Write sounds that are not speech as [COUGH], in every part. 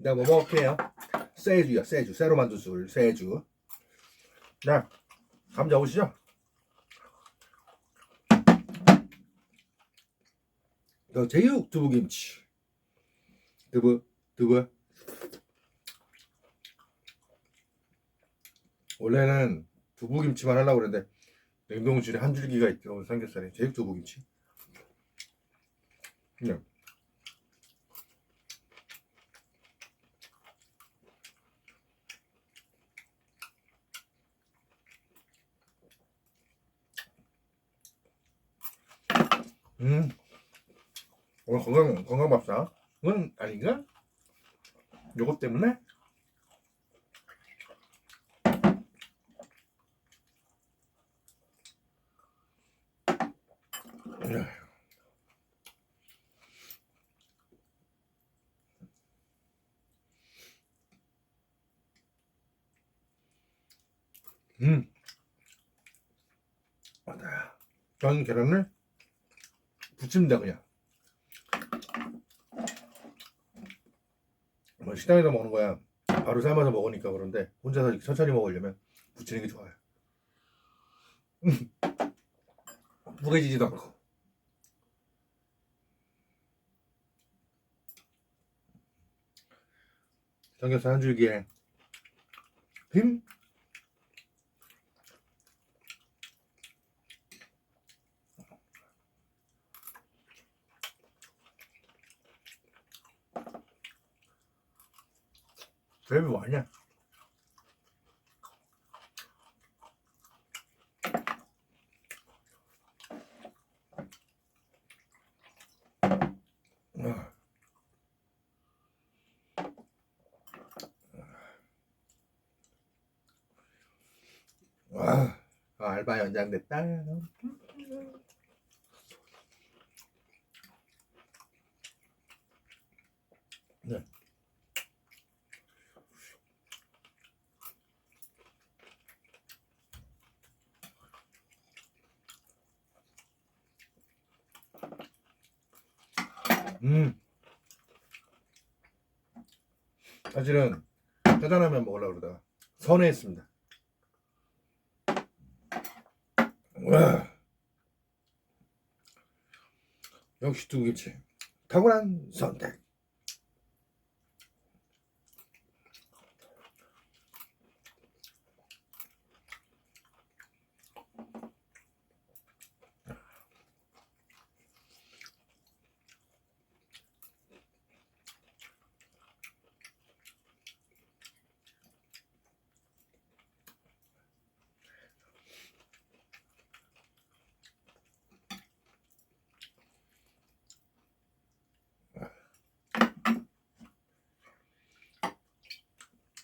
내가 뭐 먹을게요? 세주야, 세주. 새로 만든 술, 세주. 자, 감자 오시죠? 저 제육 두부김치. 두부, 두부. 원래는 두부김치만 하려고 그랬는데 냉동실에 한 줄기가 있죠 삼겹살에 제육 두부김치. 네. 음. 오늘 건강 건강 밥상. 은 아닌가? 요것 때문에? 음. 맞아. 전 계란을 부칩니다 그냥. 뭐 식당에서 먹는 거야. 바로 삶아서 먹으니까 그런데 혼자서 천천히 먹으려면 부치는 게 좋아요. 음. [LAUGHS] 무게지지도 않고. 삼겹살 한 줄기에 힘 뱀이 뭐하냐? 아. 아, 알바 연장됐다. 네. 음. 사실은 짜장라면 먹으려고 그러다가 선회했습니다. 와. 역시 두부김치. 탁월한 선택.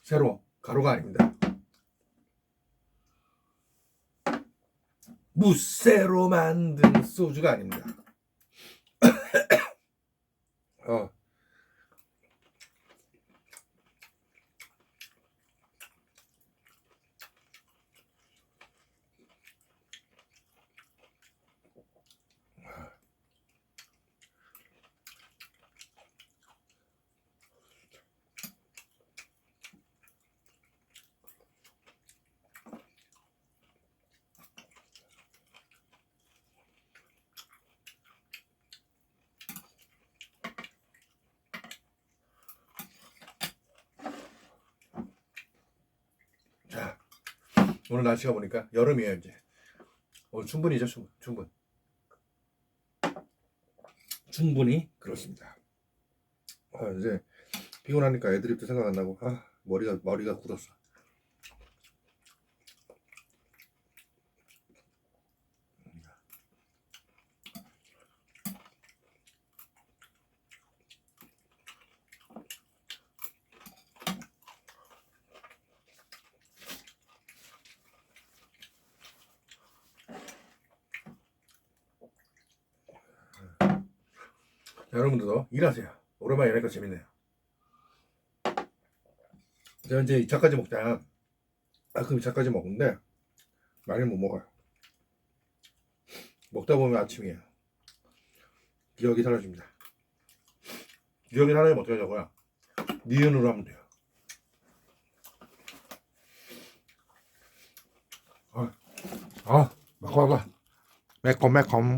세로 가루가 아닙니다. 무쇠로 만든 소주가 아닙니다. 어. 자, 오늘 날씨가 보니까 여름이에요 이제. 오늘 충분히죠, 충분, 충분. 충분히 그렇습니다. 아, 이제 피곤하니까 애드립도 생각 안 나고, 아 머리가 머리가 굳었어. 여러분들도 일하세요. 오랜만에 일하니까 재밌네요. 제가 이제 2차까지 먹자. 아, 그럼 2차까지 먹는데, 많이 못 먹어요. 먹다 보면 아침이에요. 기억이 사라집니다. 기억이 사라지면 어떻게 하자고요? 니은으로 하면 돼요. 아, 아, 매콤하다. 매콤 매콤.